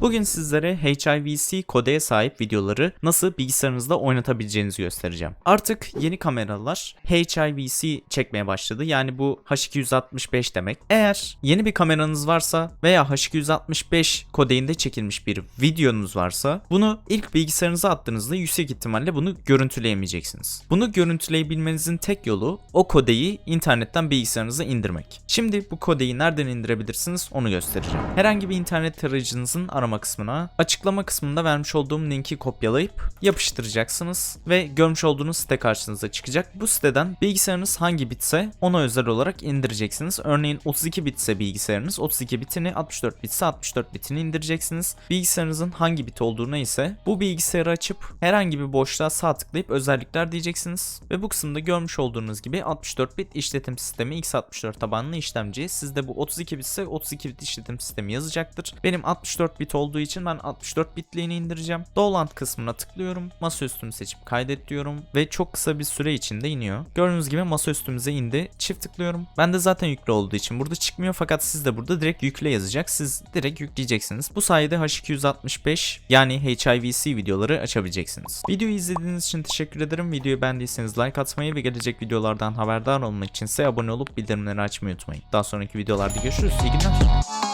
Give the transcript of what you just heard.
Bugün sizlere HIVC kodeye sahip videoları nasıl bilgisayarınızda oynatabileceğinizi göstereceğim. Artık yeni kameralar HIVC çekmeye başladı. Yani bu H265 demek. Eğer yeni bir kameranız varsa veya H265 kodeyinde çekilmiş bir videonuz varsa bunu ilk bilgisayarınıza attığınızda yüksek ihtimalle bunu görüntüleyemeyeceksiniz. Bunu görüntüleyebilmenizin tek yolu o kodeyi internetten bilgisayarınıza indirmek. Şimdi bu kodeyi nereden indirebilirsiniz onu göstereceğim. Herhangi bir internet tarayıcınızın arama kısmına açıklama kısmında vermiş olduğum linki kopyalayıp yapıştıracaksınız ve görmüş olduğunuz site karşınıza çıkacak. Bu siteden bilgisayarınız hangi bitse ona özel olarak indireceksiniz. Örneğin 32 bitse bilgisayarınız 32 bitini 64 bitse 64 bitini indireceksiniz. Bilgisayarınızın hangi bit olduğuna ise bu bilgisayarı açıp herhangi bir boşluğa sağ tıklayıp özellikler diyeceksiniz. Ve bu kısımda görmüş olduğunuz gibi 64 bit işletim sistemi x64 tabanlı işlemci. Sizde bu 32 bitse 32 bit işletim sistemi yazacaktır. Benim 64 bit olduğu için ben 64 bitliğini indireceğim. Download kısmına tıklıyorum. Masaüstümü seçip kaydet diyorum ve çok kısa bir süre içinde iniyor. Gördüğünüz gibi masaüstümüze indi. Çift tıklıyorum. Ben de zaten yüklü olduğu için burada çıkmıyor fakat sizde burada direkt yükle yazacak. Siz direkt yükleyeceksiniz. Bu sayede H265 yani HIVC videoları açabileceksiniz. Videoyu izlediğiniz için teşekkür ederim. Videoyu beğendiyseniz like atmayı ve gelecek videolardan haberdar olmak için ise abone olup bildirimleri açmayı unutmayın. Daha sonraki videolarda görüşürüz. İyi günler.